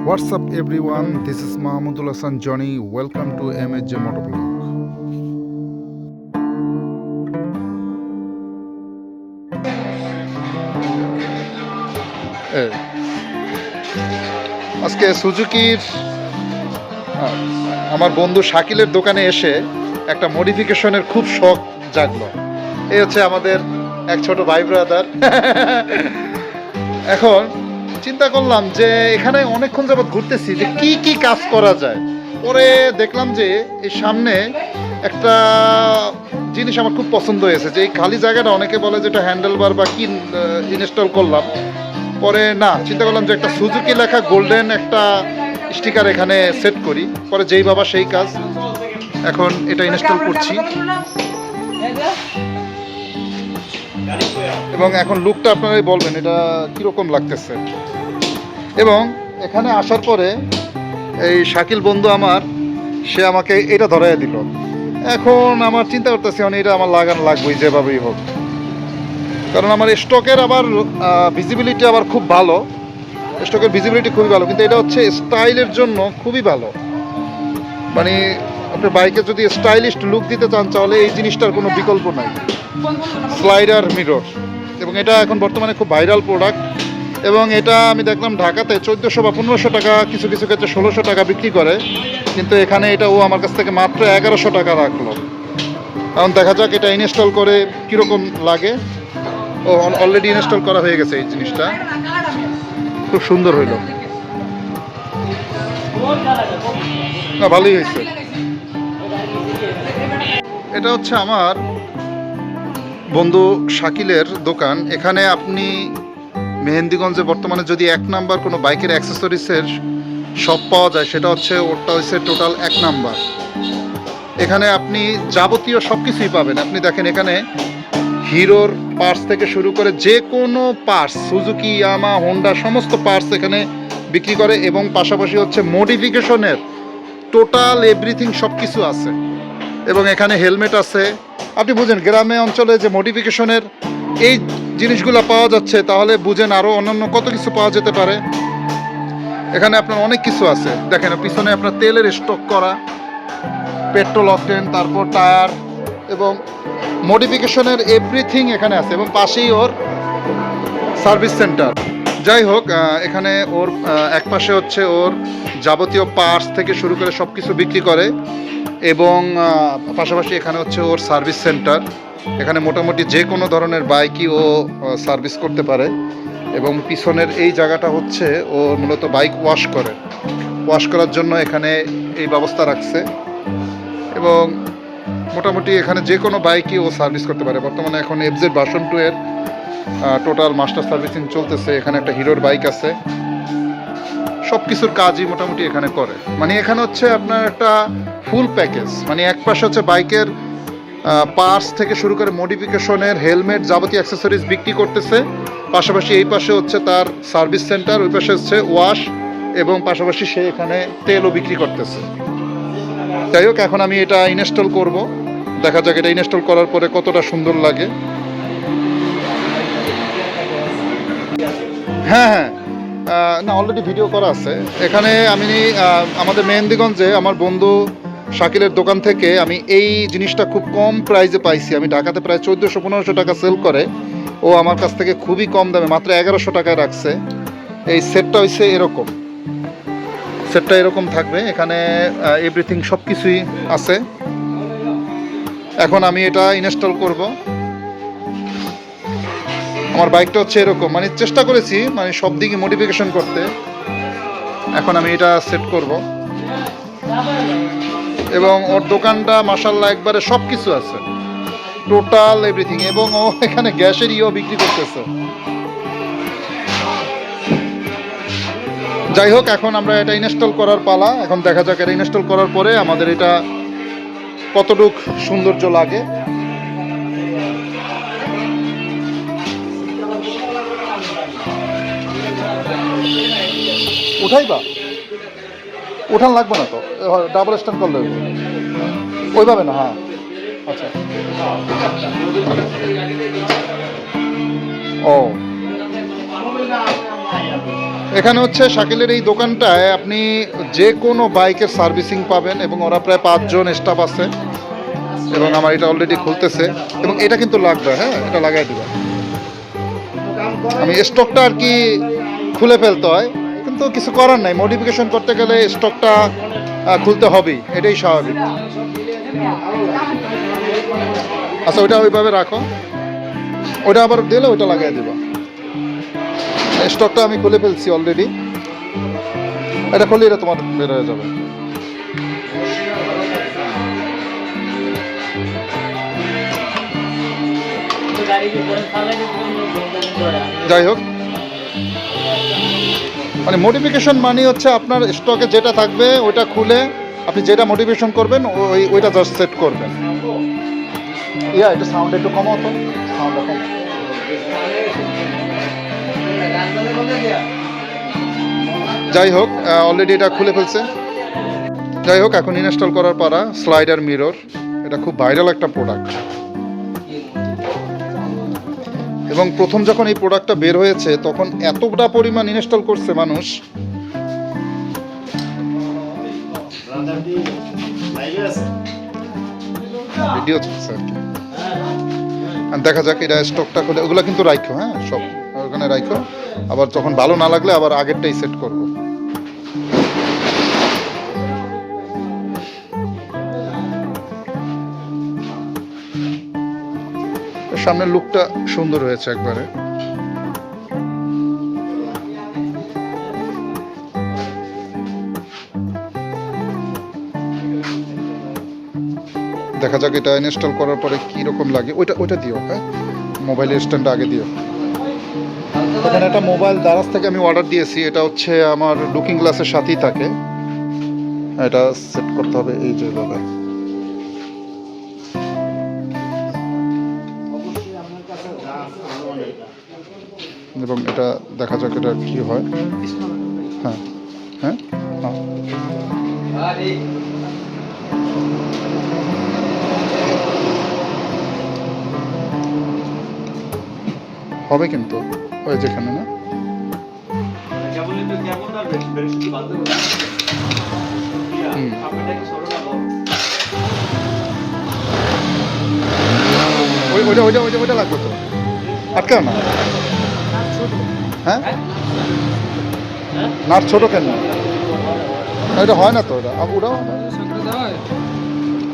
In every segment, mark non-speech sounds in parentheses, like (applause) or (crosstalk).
What's up, everyone? This is Mahmudul Hassan Johnny. Welcome to MHJ Motovlog. এই, আজকে সুজুকির আমার বন্ধু শাকিলের দোকানে এসে একটা মডিফিকেশনের খুব শখ জাগলো এই হচ্ছে আমাদের এক ছোট ভাই ব্রাদার (laughs) এখন চিন্তা করলাম যে এখানে অনেকক্ষণ যাবৎ ঘুরতেছি যে কি কি কাজ করা যায়। পরে দেখলাম যে এই সামনে একটা জিনিস আমার খুব পছন্দ হয়েছে, যে এই খালি জায়গাটা অনেকে বলে যে এটা হ্যান্ডেল বার বা কি ইনস্টল করলাম। পরে না, চিন্তা করলাম যে একটা সুজুকি লেখা গোল্ডেন একটা স্টিকার এখানে সেট করি। পরে যেই বাবা সেই কাজ এখন এটা ইনস্টল করছি। এবং এখন লুকটা আপনারাই বলবেন, এটা কীরকম লাগতেছে? এবং এখানে আসার পরে এই শাকিল বন্ধু আমার, সে আমাকে এটা ধরাই দিল। এখন আমার চিন্তা করতেছি মানে এটা আমার লাগানো লাগবেই, যেভাবেই হোক। কারণ আমার স্টকের আবার ভিজিবিলিটি আবার খুব ভালো। স্টকের ভিজিবিলিটি খুবই ভালো, কিন্তু এটা হচ্ছে স্টাইলের জন্য খুবই ভালো। মানে আপনার বাইকে যদি স্টাইলিশ লুক দিতে চান, তাহলে এই জিনিসটার কোনো বিকল্প নাই। স্লাইডার মিরর এবং এটা এখন বর্তমানে খুব ভাইরাল প্রোডাক্ট এবং এটা আমি দেখলাম ঢাকাতে চোদ্দোশো বা পনেরোশো টাকা, কিছু কিছু ক্ষেত্রে ষোলোশো টাকা বিক্রি করে। কিন্তু এখানে এটা ও আমার কাছ থেকে মাত্র এগারোশো টাকা রাখল। এখন দেখা যাক এটা ইনস্টল করে কীরকম লাগে। ও অলরেডি ইনস্টল করা হয়ে গেছে এই জিনিসটা। খুব সুন্দর হইল। না, ভালোই হয়েছে। এটা হচ্ছে আমার বন্ধু শাকিলের দোকান, এখানে আপনি মেহেন্দিগঞ্জে বর্তমানে যদি এক নাম্বার কোনো বাইকের অ্যাক্সেসরিজের শপ পাওয়া যায়, সেটা হচ্ছে ওরটা হচ্ছে টোটাল এক নাম্বার। এখানে আপনি যাবতীয় সব কিছুই পাবেন। আপনি দেখেন এখানে হিরোর পার্টস থেকে শুরু করে যে কোনো পার্টস সুজুকি ইয়ামা হোন্ডা সমস্ত পার্টস এখানে বিক্রি করে এবং পাশাপাশি হচ্ছে মডিফিকেশনের টোটাল এভরিথিং সব কিছু আছে। এবং এখানে হেলমেট আছে আপনি বুঝেন, গ্রামে, অঞ্চলে যে মডিফিকেশনের এই জিনিসগুলো পাওয়া যাচ্ছে, তাহলে বুঝেন আরও অন্যান্য কত কিছু পাওয়া যেতে পারে। এখানে আপনার অনেক কিছু আছে। দেখেন, পিছনে আপনার তেলের স্টক করা পেট্রোল অকটেন তারপর টায়ার এবং মডিফিকেশনের এভরিথিং এখানে আছে এবং পাশেই ওর সার্ভিস সেন্টার যাই হোক এখানে ওর এক পাশে হচ্ছে ওর যাবতীয় পার্টস থেকে শুরু করে সব কিছু বিক্রি করে। এবং পাশাপাশি এখানে হচ্ছে ওর সার্ভিস সেন্টার। এখানে মোটামুটি যে কোনো ধরনের বাইকই ও সার্ভিস করতে পারে। এবং পিছনের এই জায়গাটা হচ্ছে ও মূলত বাইক ওয়াশ করে। ওয়াশ করার জন্য এখানে এই ব্যবস্থা রাখছে। এবং মোটামুটি এখানে যে কোনো বাইকই ও সার্ভিস করতে পারে। বর্তমানে এখন এফজেড ভার্সন টু এর টোটাল মাস্টার সার্ভিসিং চলতেছে। এখানে একটা হিরোর বাইক আছে। সব কিছুর কাজই মোটামুটি এখানে করে। মানে এখানে হচ্ছে আপনার একটা ফুল প্যাকেজ। মানে এক পাশে হচ্ছে বাইকের পার্টস থেকে শুরু করে মডিফিকেশনের, হেলমেট যাবতীয় অ্যাক্সেসরিজ বিক্রি করতেছে। পাশাপাশি এই পাশে হচ্ছে তার সার্ভিস সেন্টার, ওই পাশে হচ্ছে ওয়াশ এবং পাশাপাশি সে এখানে তেলও বিক্রি করতেছে। যাই হোক, এখন আমি এটা ইনস্টল করব। দেখা যাক এটা ইনস্টল করার পরে কতটা সুন্দর লাগে। হ্যাঁ হ্যাঁ। না অলরেডি ভিডিও করা আছে। এখানে আমি আমাদের মেহেন্দিগঞ্জে আমার বন্ধু শাকিলের দোকান থেকে আমি এই জিনিসটা খুব কম প্রাইসে পাইছি। আমি ঢাকাতে প্রায় চোদ্দোশো, পনেরোশো টাকা সেল করে। ও আমার কাছ থেকে খুবই কম দামে, মাত্র এগারোশো টাকায় রাখছে। এই সেটটা হচ্ছে এরকম। সেটটা এরকম থাকবে। এখানে এভরিথিং সব কিছুই আছে। এখন আমি এটা ইনস্টল করব। আমার বাইকটা হচ্ছে এরকম। মানে চেষ্টা করেছি মানে সব দিকে মডিফিকেশন করতে। এখন আমি এটা সেট করব। এবং ওর দোকানটা মাসাল্লাহ একবারে সব কিছু আছে। টোটাল এভরিথিং এবং ও এখানে গ্যাসের ইও বিক্রি করতেছে। যাই হোক, এখন আমরা এটা ইনস্টল করার পালা। এখন দেখা যাক এটা ইনস্টল করার পরে আমাদের এটা কতটুক সৌন্দর্য লাগে। উঠাইবা? উঠান লাগবে না তো? ডাবল স্ট্যান্ড করলে। ওইভাবে না হ্যাঁ। আচ্ছা। ও। এখানে হচ্ছে শাকিলের এই দোকানটায় আপনি যে কোনো বাইকের সার্ভিসিং পাবেন এবং ওরা প্রায় পাঁচজন স্টাফ আছে এবং আমার এটা অলরেডি খুলতেছে এবং এটা কিন্তু লাগবে হ্যাঁ এটা লাগাই দেবে আমি স্টকটা আর কি খুলে ফেলতে হয়। কিন্তু কিছু করার নাই। মডিফিকেশন করতে গেলে স্টকটা খুলতে হবেই। এটাই স্বাভাবিক। আচ্ছা ওইটা ওইভাবে রাখো। ওটা আবার দিলে ওইটা লাগাই দেবো। স্টকটা আমি খুলে ফেলছি অলরেডি এটা খুলে এটা তোমার বের হয়ে যাবে। যাই হোক। মানে মডিফিকেশন মানে হচ্ছে আপনার স্টকে যেটা থাকবে ওটা খুলে আপনি যেটা মডিফিকেশন করবেন, ওই, ওইটা জাস্ট সেট করবেন। ইয়া একটু সাউন্ড একটু কমাও তো। যাই হোক অলরেডি এটা খুলে ফেলছে। যাই হোক, এখন ইনস্টল করার পারা স্লাইডার মিরর এটা খুব ভাইরাল একটা প্রোডাক্ট এবং প্রথম যখন এই প্রোডাক্টটা বের হয়েছে, তখন এতটা পরিমাণ ইনস্টল করছে মানুষ। ভিডিও দেখা যাক এটা স্টকটা খুলে ওগুলো কিন্তু রাইখো হ্যাঁ সব ওখানে রাইখো। আবার যখন ভালো না লাগলে আবার আগেরটাই সেট করব। সামনের লুকটা সুন্দর হয়েছে একবারে। দেখা যাক এটা ইনস্টল করার পরে কি রকম লাগে। ওইটা ওইটা দিও হ্যাঁ? মোবাইলের স্ট্যান্ডটা আগে দিও। এখানে একটা মোবাইল দারাজ থেকে আমি অর্ডার দিয়েছি। এটা হচ্ছে আমার লুকিং গ্লাসের সাথেই থাকে। এটা সেট করতে হবে, এই যে এবং এটা দেখা যাক এটা কি হয়। হ্যাঁ। হ্যাঁ? হবে কিন্তু, ওই যেখানে না। ওই, ওইটা ওইটা ওইটা ওইটা লাগবে তো। আটকাও না। হ্যাঁ? নাট ছোট কেন? এটা হয় না তো আপ- ওটাও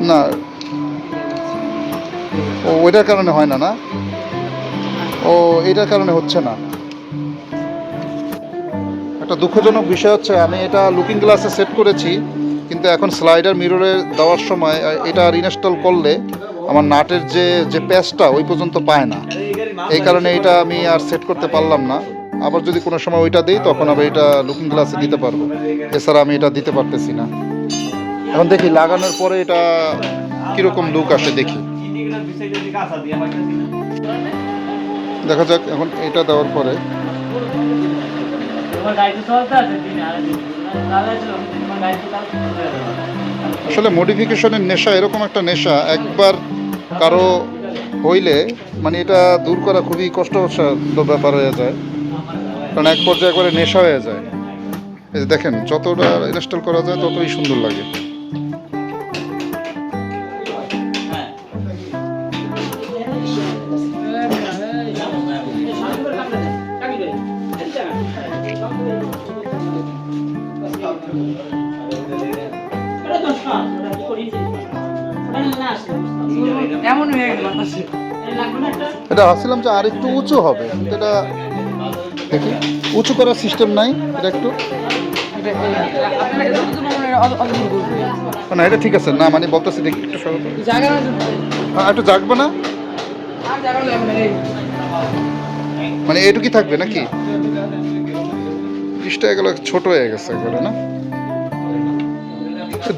না? ও, ওইটার কারণে হয় না না? ও এটার কারণে হচ্ছে না। একটা দুঃখজনক বিষয় হচ্ছে, আমি এটা লুকিং গ্লাসে সেট করেছি, কিন্তু এখন স্লাইডার মিররে দেওয়ার সময় এটা ইনস্টল করলে আমার নাটের যে যে প্যাচটা ওই পর্যন্ত পায় না। এই কারণে এটা আমি আর সেট করতে পারলাম না। আবার যদি কোনো সময় ওইটা দিই, তখন আবার এটা লুকিং গ্লাসে দিতে পারব। এছাড়া আমি এটা দিতে পারতেছি না। এখন দেখি লাগানোর পরে এটা কীরকম লুক আসে দেখি। দেখা যাক, এখন এটা দেওয়ার পরে। আসলে মডিফিকেশনের নেশা এরকম একটা নেশা। একবার কারও হইলে মানে এটা দূর করা খুবই কষ্টসাধ্য ব্যাপার হয়ে যায়। কারণ এক পর্যায়ে একবারে নেশা হয়ে যায়। দেখেন, যতটা ইনস্টল করা যায় ততই সুন্দর লাগে। এটা ভাবছিলাম যে আর একটু উঁচু হবে। এটা দেখি, উঁচু করার সিস্টেম নাই, এটা একটু। না এটা ঠিক আছে, না মানে বলতেছি দেখি একটু একটু জাগবে না। মানে এটুকুই থাকবে নাকি? জিনিসটা এগুলো ছোট হয়ে গেছে এগুলো, না?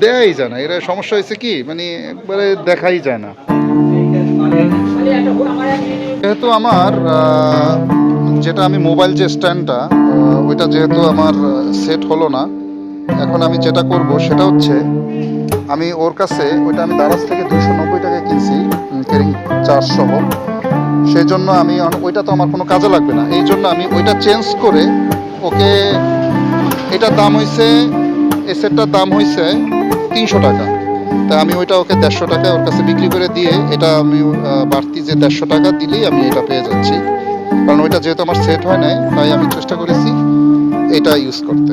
দেয়াই যায় না, এরা সমস্যা হয়েছে কি? মানে একবারে দেখাই যায় না। যেহেতু আমার যেটা আমি মোবাইল যে স্ট্যান্ডটা ওইটা যেহেতু আমার সেট হলো না, এখন আমি যেটা করব সেটা হচ্ছে, আমি ওর কাছে ওইটা আমি দারাজ থেকে দুশো নব্বই টাকা কিনছি কেরিং চার্জ সহ। সেই জন্য আমি ওইটা তো আমার কোনো কাজে লাগবে না। এই জন্য আমি ওইটা চেঞ্জ করে ওকে এটার দাম হয়েছে এই সেটটার দাম হয়েছে তিনশো টাকা। তা আমি ওইটা ওকে দেড়শো টাকায় ওর কাছে বিক্রি করে দিয়ে এটা আমি বাড়তি যে দেড়শো টাকা দিলেই আমি এটা পেয়ে যাচ্ছি। কারণ ওইটা যেহেতু আমার সেট হয় নাই, তাই আমি চেষ্টা করেছি এটা ইউজ করতে।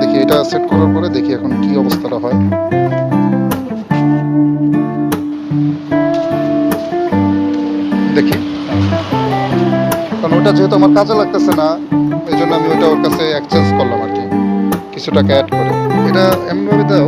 দেখি এটা সেট করার পরে দেখি এখন কি অবস্থাটা হয়। দেখি। কারণ ওটা যেহেতু আমার কাজে লাগতেছে না এই জন্য আমি ওটা ওর কাছে এক্সচেঞ্জ করলাম আর কি। কিছু টাকা অ্যাড করে। এটা এমনভাবে দাও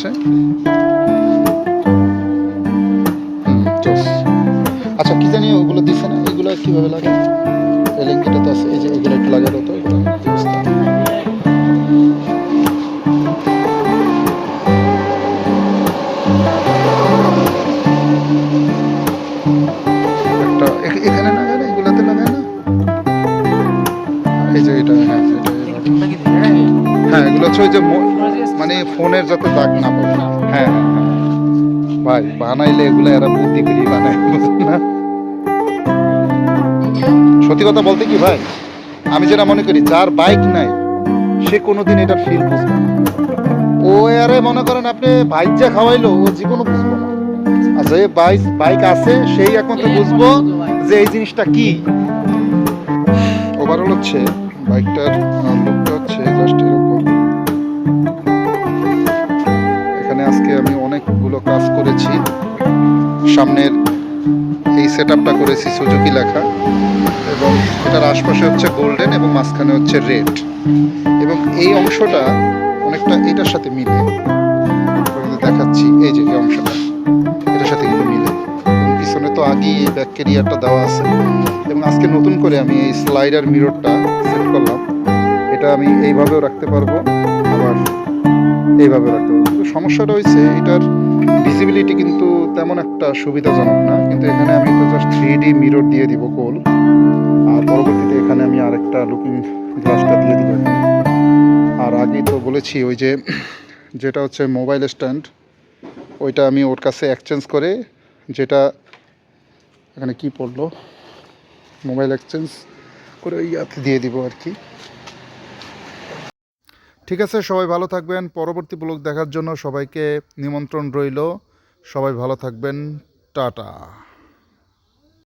পারফেক্ট ফোনের যাতে দাগ না পড়ে। হ্যাঁ হ্যাঁ হ্যাঁ। ভাই বানাইলে এগুলো এরা বুদ্ধি করি বানায় না? সত্যি কথা বলতে কি ভাই? আমি যেটা মনে করি যার বাইক নাই সে কোনোদিন এটা ফিল বুঝবে না। ও আরে মনে করেন আপনি বাইক যা খাওয়াইলো ও জীবনও বুঝব না। আর যে বাইক বাইক আছে সেই একমাত্র বুঝব যে এই জিনিসটা কি। ওভারঅল হচ্ছে বাইকটার লুকটা হচ্ছে জাস্ট এরকম। অনেকগুলো কাজ করেছি। সামনের এই সেট করেছি সুজুকি লেখা। এবং এটার আশপাশে হচ্ছে গোল্ডেন এবং মাঝখানে হচ্ছে রেড। এবং এই অংশটা অনেকটা এটার সাথে মিলে। দেখাচ্ছি, এই যে অংশটা, এটার সাথে কিন্তু মিলে। পিছনে তো আগেই এই ব্যাক ক্যারিয়ারটা দেওয়া আছে। এবং আজকে নতুন করে আমি এই স্লাইডার মিররটা সেট করলাম। এটা আমি এইভাবেও রাখতে পারব, আবার এইভাবে রাখতে পারব। সমস্যাটা হয়েছে, এটার ভিজিবিলিটি কিন্তু তেমন একটা সুবিধাজনক না, কিন্তু এখানে আমি তো জাস্ট থ্রি ডি মিরর দিয়ে দিব গোল। আর পরবর্তীতে এখানে আমি আরেকটা লুকিং গ্লাসটা দিয়ে দিব আর আগেই তো বলেছি, ওই যে যেটা হচ্ছে মোবাইল স্ট্যান্ড ওইটা আমি ওর কাছে এক্সচেঞ্জ করে যেটা এখানে কি পড়ল মোবাইল এক্সচেঞ্জ করে ওই দিয়ে দিব আর কি। ঠিক আছে, সবাই ভালো থাকবেন। পরবর্তী ব্লগ দেখার জন্য সবাইকে নিমন্ত্রণ রইল। সবাই ভালো থাকবেন। টাটা।